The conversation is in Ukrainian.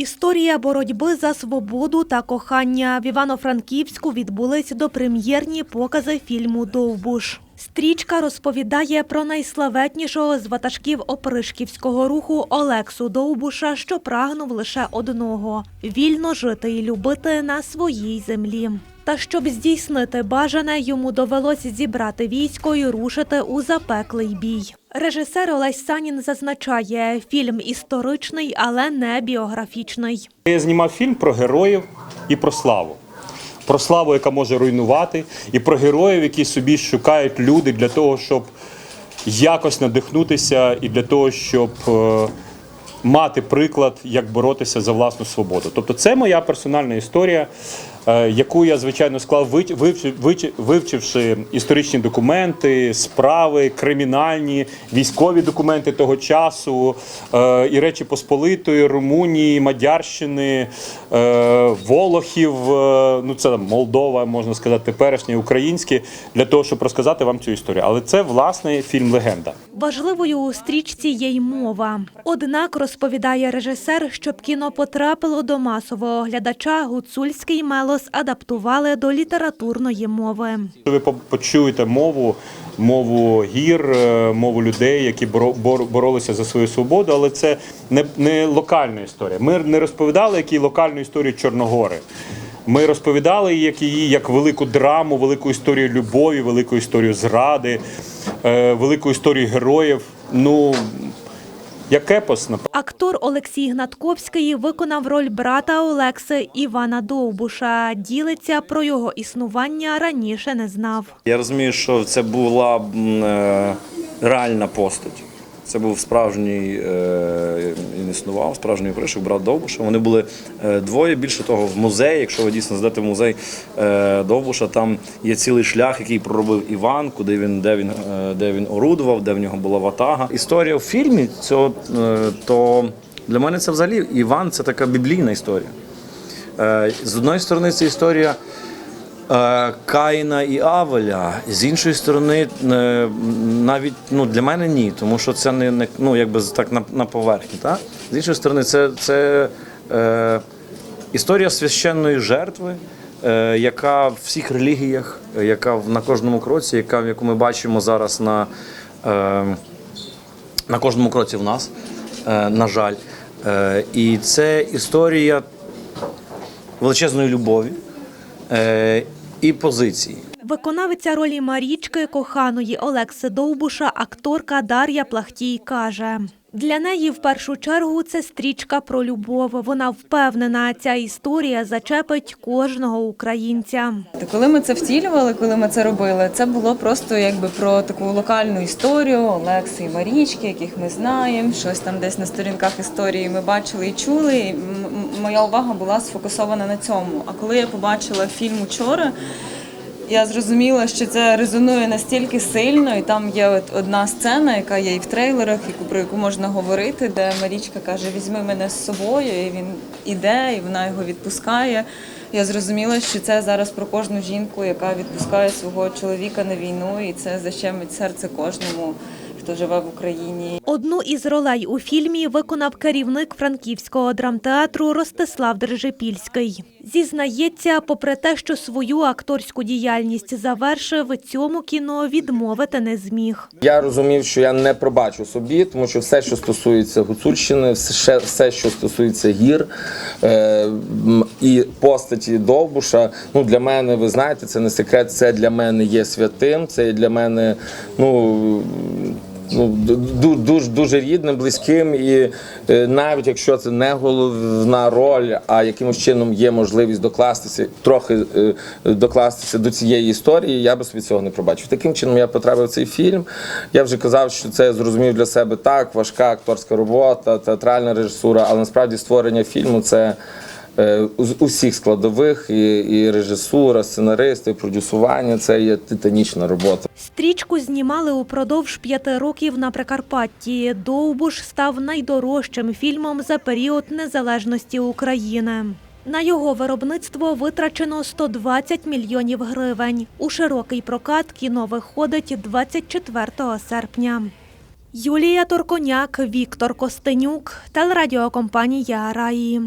Історія боротьби за свободу та кохання в Івано-Франківську відбулись допрем'єрні покази фільму Довбуш. Стрічка розповідає про найславетнішого з ватажків опришківського руху Олексу Довбуша, що прагнув лише одного вільно жити і любити на своїй землі. Та щоб здійснити бажане, йому довелось зібрати військо і рушити у запеклий бій. Режисер Олесь Санін зазначає, фільм історичний, але не біографічний. Я знімав фільм про героїв і про славу. Про славу, яка може руйнувати, і про героїв, які собі шукають люди для того, щоб якось надихнутися, і для того, щоб е, мати приклад, як боротися за власну свободу. Тобто, це моя персональна історія, яку я, звичайно, склав, вивчивши історичні документи, справи, кримінальні, військові документи того часу, е, і Речі Посполитої, Румунії, Мадярщини, е, Волохів, е, ну це там Молдова, можна сказати, теперішні, українські, для того, щоб розказати вам цю історію. Але це власне фільм Легенда. Важливою у стрічці є й мова. Однак розповідає режисер, щоб кіно потрапило до масового глядача, гуцульський мелос адаптували до літературної мови. Ви почуєте мову, мову гір, е, мову людей, які боролися за свою свободу, але це не, не локальна історія. Ми не розповідали які локальну історію Чорногори. Ми розповідали як її як велику драму, велику історію любові, велику історію зради, е, велику історію героїв. Ну як епос. Актор Олексій Гнатковський виконав роль брата Олекси Івана Довбуша. Ділиться про його існування раніше не знав. Я розумію, що це була е, реальна постать. Це був справжній, е, він існував, справжній пришик, брат Довбуша. Вони були е, двоє. Більше того, в музеї, якщо ви дійсно здати в музей е, Довбуша, там є цілий шлях, який проробив Іван, куди він, де він, де він орудував, де в нього була ватага. Історія в фільмі, цього, то для мене це взагалі Іван це така біблійна історія. З одної сторони, це історія Каїна і Авеля. З іншої сторони, е, навіть ну, для мене ні, тому що це не, не ну, якби так на, на поверхні. Так? З іншої сторони, це, це е, історія священної жертви. е, Яка в всіх релігіях, е, яка на кожному кроці, яка яку ми бачимо зараз на, е, на кожному кроці в нас, е, на жаль. Е, І це історія величезної любові е, і позиції. Виконавиця ролі Марічки, коханої Олекси Довбуша, акторка Дар'я Плахтій каже. Для неї в першу чергу це стрічка про любов. Вона впевнена, ця історія зачепить кожного українця. Та Коли ми це втілювали, коли ми це робили, це було просто якби про таку локальну історію Олекси і Марічки, яких ми знаємо. Щось там десь на сторінках історії ми бачили і чули. І моя увага була сфокусована на цьому. А коли я побачила фільм учора, я зрозуміла, що це резонує настільки сильно, і там є от одна сцена, яка є і в трейлерах, яку про яку можна говорити, де Марічка каже: Візьми мене з собою, і він іде, і вона його відпускає. Я зрозуміла, що це зараз про кожну жінку, яка відпускає свого чоловіка на війну, і це защемить серце кожному, хто живе в Україні. Одну із ролей у фільмі виконав керівник франківського драмтеатру Ростислав Держипільський. Зізнається, попри те, що свою акторську діяльність завершив, цьому кіно відмовити не зміг. Я розумів, що я не пробачу собі, тому що все, що стосується Гуцульщини, все, все що стосується гір е, і постаті Довбуша, ну для мене, ви знаєте, це не секрет, це для мене є святим, це для мене, ну. Ну, дуже дуже рідним, близьким, і е, навіть якщо це не головна роль, а якимось чином є можливість докластися, трохи е, докластися до цієї історії, я би собі цього не пробачив. Таким чином я потрапив цей фільм. Я вже казав, що це зрозумів для себе так, важка акторська робота, театральна режисура, але насправді створення фільму це. Е, усіх складових і, і режисура, сценаристи, продюсування це є титанічна робота. Стрічку знімали упродовж п'яти років на Прикарпатті. Довбуш став найдорожчим фільмом за період незалежності України. На його виробництво витрачено 120 мільйонів гривень. У широкий прокат кіно виходить 24 серпня. Юлія Торконяк, Віктор Костенюк, телерадіокомпанія Раї.